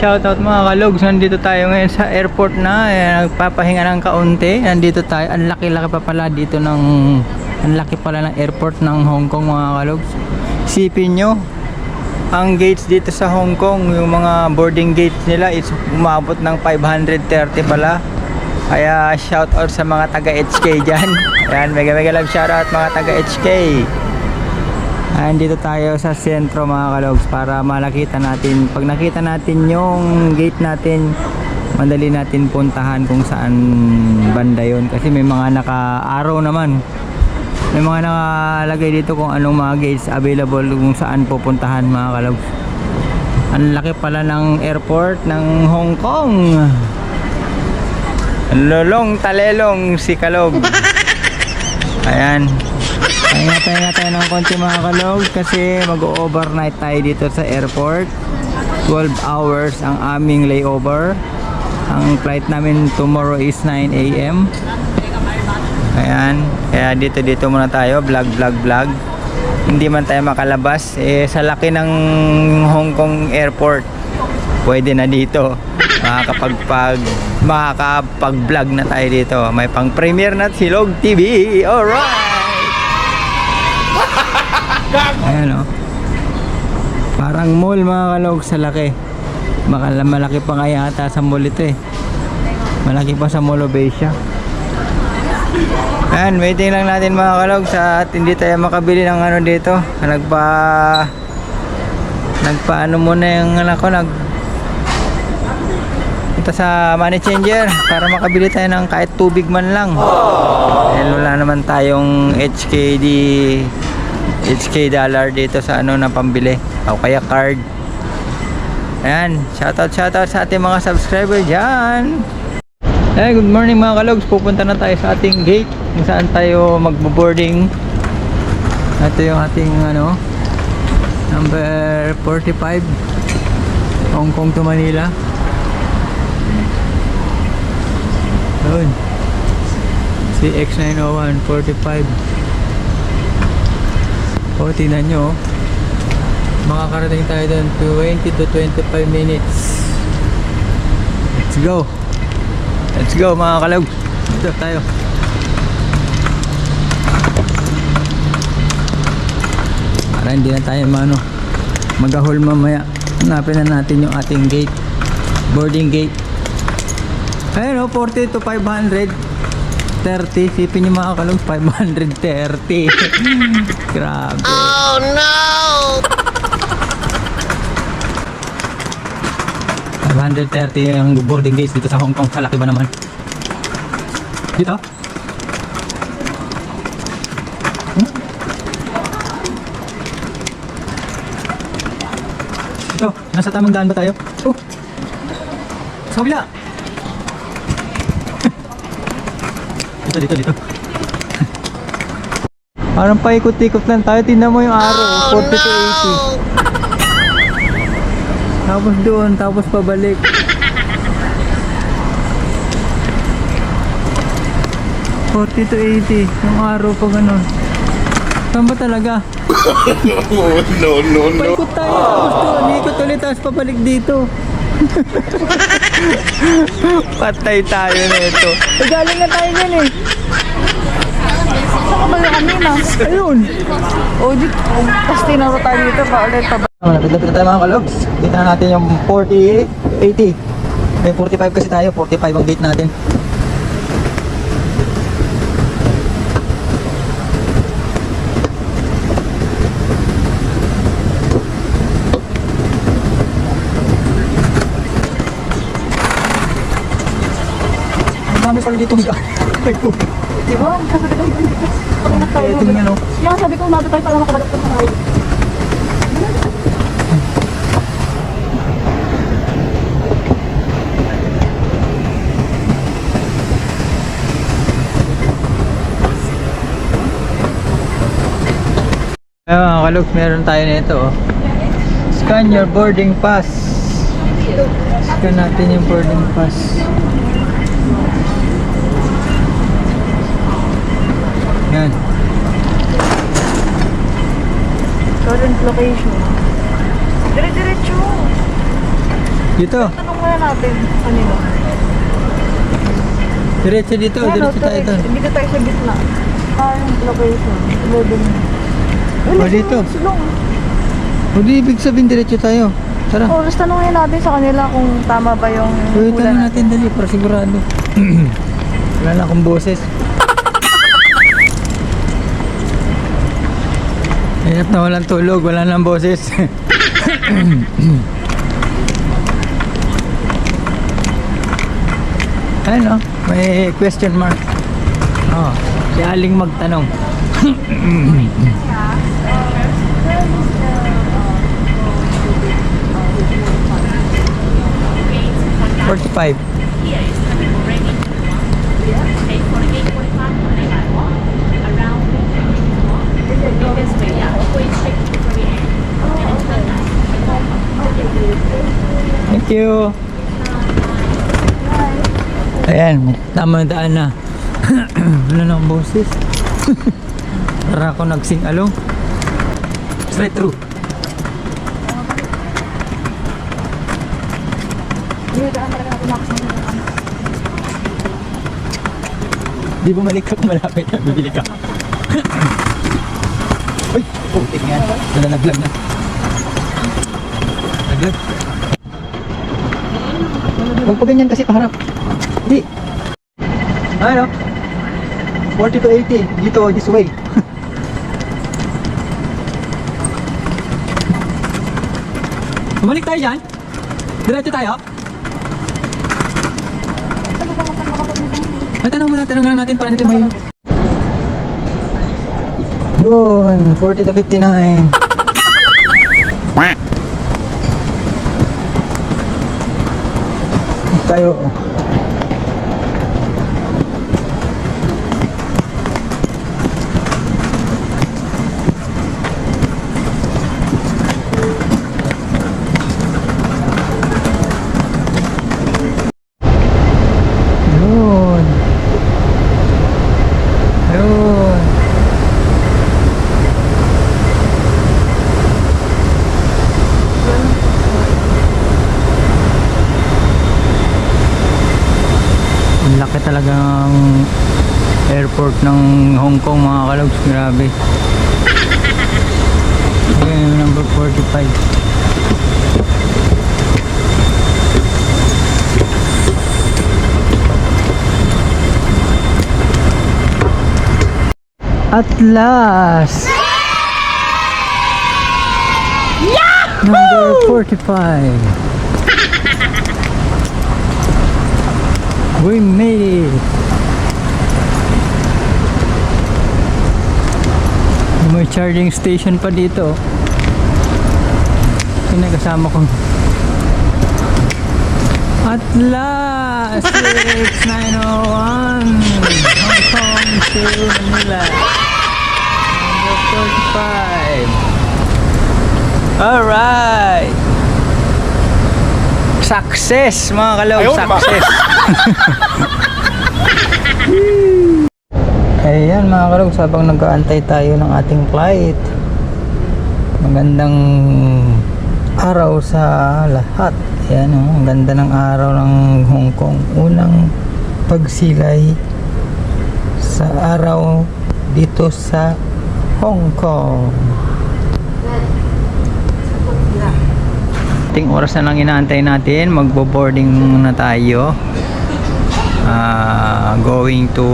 shoutout mga kalogs. Nandito tayo ngayon sa airport na. Ayan, nagpapahinga ng kaunti. Nandito tayo. Ang laki-laki pa pala dito ng... Ang laki pala ng airport ng Hong Kong mga kalogs. Isipin nyo, ang gates dito sa Hong Kong, yung mga boarding gates nila is umabot ng 530 pala. Kaya shoutout sa mga taga-HK dyan. Ayan, mega mega love shoutout mga taga-HK. Ayan, dito tayo sa sentro mga kalogs para malakita natin. Pag nakita natin yung gate natin, madali natin puntahan kung saan banda yun. Kasi may mga naka-arrow naman. May mga nakalagay dito kung anong mga gates available kung saan pupuntahan mga kalogs. Ang laki pala ng airport ng Hong Kong. Lolong talelong si Kalog. Ayan. Pahinga pahinga tayo ng konti mga kalog kasi mag-overnight tayo dito sa airport. 12 hours ang aming layover. Ang flight namin tomorrow is 9 a.m. Ayan. Kaya dito dito muna tayo. Vlog vlog vlog. Hindi man tayo makalabas. Eh, sa laki ng Hong Kong airport. Pwede na dito. Makakapagpag makakapag-vlog na tayo dito. May pang premiere na Silog TV. Alright! Ayan o. Parang mall mga kalog sa laki. Baka malaki pa nga yata sa mall ito eh. Malaki pa sa Mall of Asia. Ayan, waiting lang natin mga kalog sa at hindi tayo makabili ng ano dito. Nagpa nagpaano muna yung anak ko nag punta sa money changer para makabili tayo ng kahit tubig man lang. Dahil wala naman tayong HKD HK dollar dito sa ano na pambili. O kaya card. Ayan shoutout shoutout sa ating mga subscriber dyan. Hey, good morning mga kalogs. Pupunta na tayo sa ating gate kung saan tayo magbo-boarding. Ito yung ating ano number 45 Hong Kong to Manila. Yun CX901 45 o, tingnan nyo. oh. Makakarating tayo doon 20 to 25 minutes. Let's go. Let's go mga kalog. Dito tayo. Para hindi na tayo mano magahol mamaya. Hanapin na natin yung ating gate. Boarding gate. Ayun o, 40 to 500. 30, sipin nyo mga kalong 530 grabe. Oh no! 530 yung boarding gates dito sa Hong Kong. Kalaki ba naman? Dito? Hmm? ito nasa tamang daan ba tayo? Oh! Sa kabila dito dito dito Parang paikot-ikot lang tayo. Tingnan mo yung araw. 40 to 80. Tapos doon, tapos pabalik. Forty to 80. Yung araw pa ganun. Saan ba talaga? no, no, no. Paikot tayo. Tapos doon, ikot ulit. Tapos pabalik dito. Patay tayo na ito. Eh, galing na tayo yan eh. Saka ba yung kanina? Ayun. O, di, tapos tinuro tayo dito pa ulit pa. Malapit-lapit na tayo mga kalogs. Dito na natin yung 40, 80. May 45 kasi tayo. 45 ang gate natin. pala dito higa. Ay po. Diba? Kaya tingnan o. Yan, sabi ko, umabot tayo para makabalap ko sa kayo. Ayun mga kalog, meron tayo nito oh. Scan your boarding pass. Scan natin yung boarding pass. Yan. Current location. Dire-diretso. Dito. Tanong muna natin kanino. Diretso dito. Ayan, Diretso oh, tayo dire- doon. Dito tayo sa gitna. Current location. 11. Oh, dito. Sulong. Hindi ibig sabihin diretso tayo. Tara. Oh, tapos tanongin natin sa kanila kung tama ba yung Uy, tanong natin dali para sigurado. Wala na akong boses. Hirap na walang tulog, wala nang boses. Ayun oh, may question mark. Oh, si Aling magtanong. Forty-five. Thank you. Ayan, tama na daan na. Wala na akong boses. Para ako nagsing along. Straight through. Di bumalik ka kung malapit na bibili ka. Putik nga. Nalalaglag na. Laglag. Huwag pa ganyan kasi paharap. Hindi. Ano? 40 to 80. Dito, this way. Bumalik tayo dyan. Diretso tayo. Ay, tanong muna, tanong lang natin para natin may... Yun, 40 to 59. Tayo. Airport ng Hong Kong mga kalogs. Grabe. Ayan, number 45. At last! Number 45. We made it! Charging station pa dito. Kasama ko. At last! It's 901! Hong Kong to Manila. Number 45. Alright! Success mga ma- Success! Ayan mga kalog, sabang nag-aantay tayo ng ating flight. Magandang araw sa lahat. Ayan oh, ang ganda ng araw ng Hong Kong. Unang pagsilay sa araw dito sa Hong Kong. Ting oras na lang inaantay natin, magbo-boarding muna tayo. Ah, going to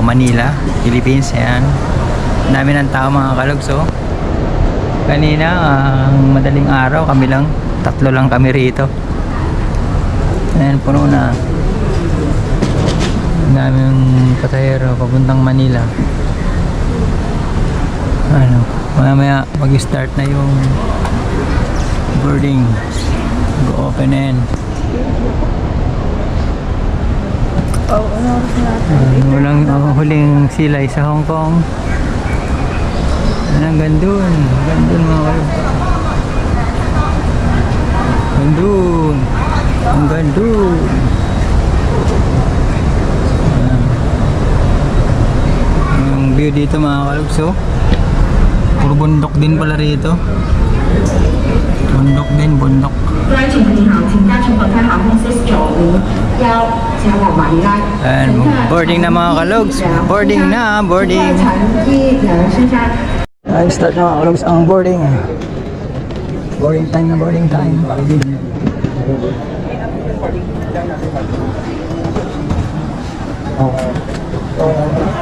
Manila, Philippines. Ayan. Dami ng tao mga kalogs oh. Kanina, ang madaling araw, kami lang, tatlo lang kami rito. Ayan, puno na. Ang daming pasahero papuntang Manila. Ano, mamaya mag-start na yung boarding. Go open and Oh, ano oras uh, huling silay sa Hong Kong. Ang Hanggang dun. Hanggang dun mga kalog. Hanggang dun. Hanggang. Ayan. Yung view dito mga kalog. Puro bundok din pala rito. Bundok din, bundok. 然 boarding na mga kalogs. Boarding na, boarding. Ay, start na mga kalogs ang boarding. Boarding time na boarding time. Oh.